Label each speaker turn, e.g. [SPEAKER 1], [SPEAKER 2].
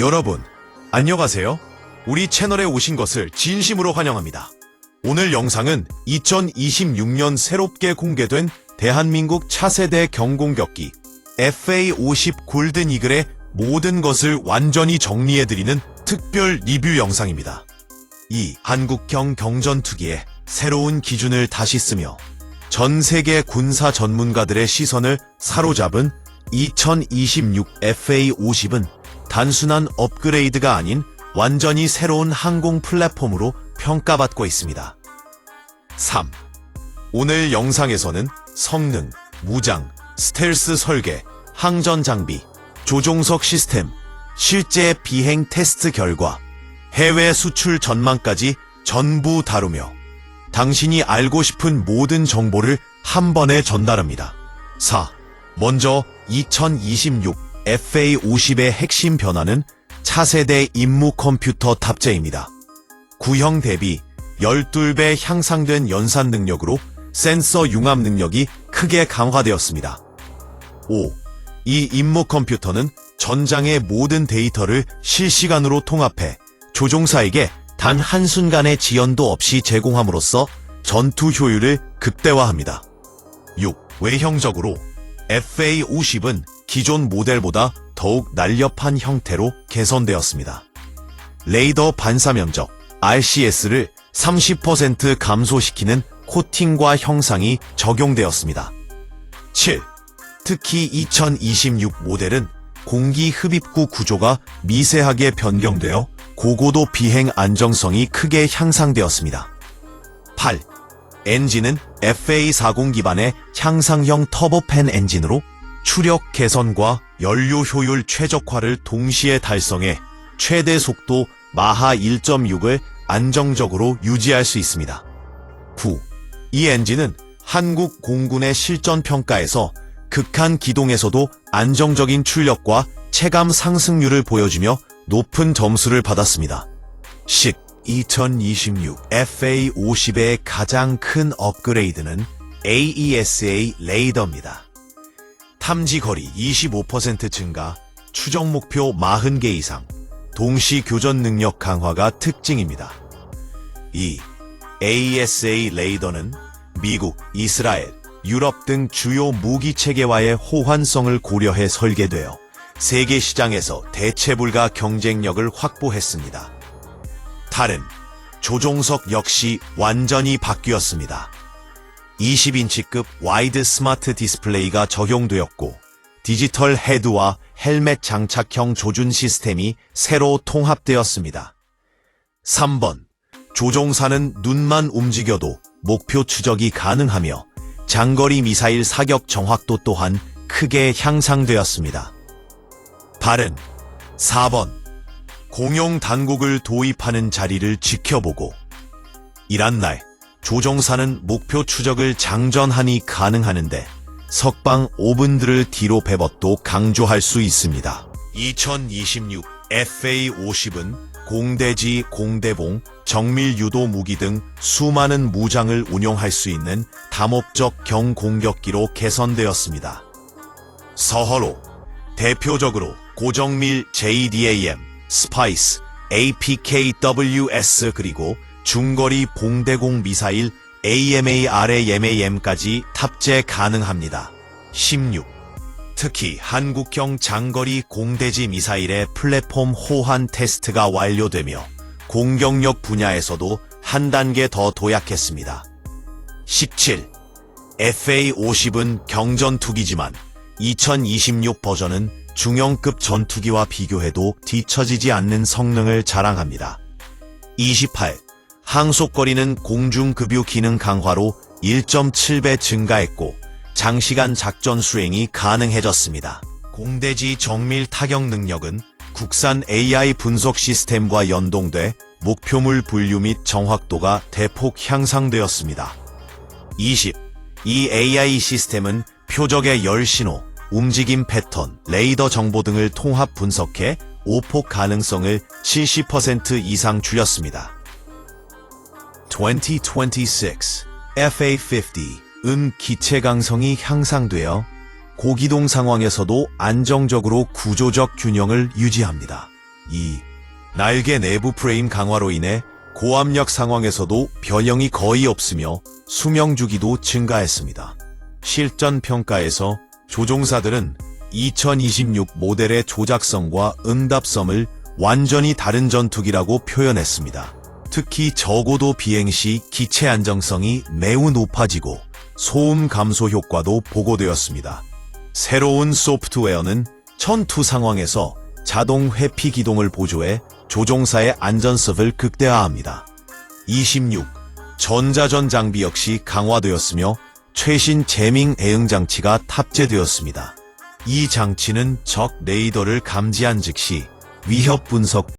[SPEAKER 1] 여러분, 안녕하세요. 우리 채널에 오신 것을 진심으로 환영합니다. 오늘 영상은 2026년 새롭게 공개된 대한민국 차세대 경공격기 FA50 골든 이글의 모든 것을 완전히 정리해드리는 특별 리뷰 영상입니다. 이 한국형 경전투기의 새로운 기준을 다시 쓰며 전 세계 군사 전문가들의 시선을 사로잡은 2026 FA50은 단순한 업그레이드가 아닌 완전히 새로운 항공 플랫폼으로 평가받고 있습니다. 3. 오늘 영상에서는 성능, 무장, 스텔스 설계, 항전 장비, 조종석 시스템, 실제 비행 테스트 결과, 해외 수출 전망까지 전부 다루며 당신이 알고 싶은 모든 정보를 한 번에 전달합니다. 4. 먼저 2026 FA50의 핵심 변화는 차세대 임무 컴퓨터 탑재입니다. 구형 대비 12배 향상된 연산 능력으로 센서 융합 능력이 크게 강화되었습니다. 5. 이 임무 컴퓨터는 전장의 모든 데이터를 실시간으로 통합해 조종사에게 단 한순간의 지연도 없이 제공함으로써 전투 효율을 극대화합니다. 6. 외형적으로 FA50은 기존 모델보다 더욱 날렵한 형태로 개선되었습니다. 레이더 반사 면적 RCS를 30% 감소시키는 코팅과 형상이 적용되었습니다. 7. 특히 2026 모델은 공기 흡입구 구조가 미세하게 변경되어 고고도 비행 안정성이 크게 향상되었습니다. 8. 엔진은 FA40 기반의 향상형 터보팬 엔진으로 추력 개선과 연료 효율 최적화를 동시에 달성해 최대 속도 마하 1.6을 안정적으로 유지할 수 있습니다. 9. 이 엔진은 한국 공군의 실전 평가에서 극한 기동에서도 안정적인 출력과 체감 상승률을 보여주며 높은 점수를 받았습니다. 10. 2026 FA50의 가장 큰 업그레이드는 AESA 레이더입니다. 탐지 거리 25% 증가, 추정 목표 40개 이상, 동시 교전 능력 강화가 특징입니다. 이 AESA 레이더는 미국, 이스라엘, 유럽 등 주요 무기 체계와의 호환성을 고려해 설계되어 세계 시장에서 대체 불가 경쟁력을 확보했습니다. 다른 조종석 역시 완전히 바뀌었습니다. 20인치급 와이드 스마트 디스플레이가 적용되었고 디지털 헤드와 헬멧 장착형 조준 시스템이 새로 통합되었습니다. 3번 조종사는 눈만 움직여도 목표 추적이 가능하며 장거리 미사일 사격 정확도 또한 크게 향상되었습니다. 발은 4번 공용 단국을 도입하는 자리를 지켜보고 이란 날 조종사는 목표 추적을 장전하니 가능하는데 석방 5분들을 뒤로 배벗도 강조할 수 있습니다. 2026 FA50은 공대지, 공대봉, 정밀 유도 무기 등 수많은 무장을 운용할 수 있는 다목적 경공격기로 개선되었습니다. 서허로 대표적으로 고정밀 JDAM, 스파이스, APKWS 그리고 중거리 봉대공 미사일 AMARAMAM까지 탑재 가능합니다. 16. 특히 한국형 장거리 공대지 미사일의 플랫폼 호환 테스트가 완료되며 공격력 분야에서도 한 단계 더 도약했습니다. 17. FA50은 경전투기지만 2026 버전은 중형급 전투기와 비교해도 뒤처지지 않는 성능을 자랑합니다. 28. 항속거리는 공중급유 기능 강화로 1.7배 증가했고 장시간 작전 수행이 가능해졌습니다. 공대지 정밀 타격 능력은 국산 AI 분석 시스템과 연동돼 목표물 분류 및 정확도가 대폭 향상되었습니다. 20. 이 AI 시스템은 표적의 열신호, 움직임 패턴, 레이더 정보 등을 통합 분석해 오폭 가능성을 70% 이상 줄였습니다. 2026 FA50 은 기체 강성이 향상되어 고기동 상황에서도 안정적으로 구조적 균형을 유지합니다. 2. 날개 내부 프레임 강화로 인해 고압력 상황에서도 변형이 거의 없으며 수명 주기도 증가했습니다. 실전 평가에서 조종사들은 2026 모델의 조작성과 응답성을 완전히 다른 전투기라고 표현했습니다. 특히 저고도 비행 시 기체 안정성이 매우 높아지고 소음 감소 효과도 보고되었습니다. 새로운 소프트웨어는 전투 상황에서 자동 회피 기동을 보조해 조종사의 안전성을 극대화합니다. 26. 전자전 장비 역시 강화되었으며 최신 재밍 대응 장치가 탑재되었습니다. 이 장치는 적 레이더를 감지한 즉시 위협 분석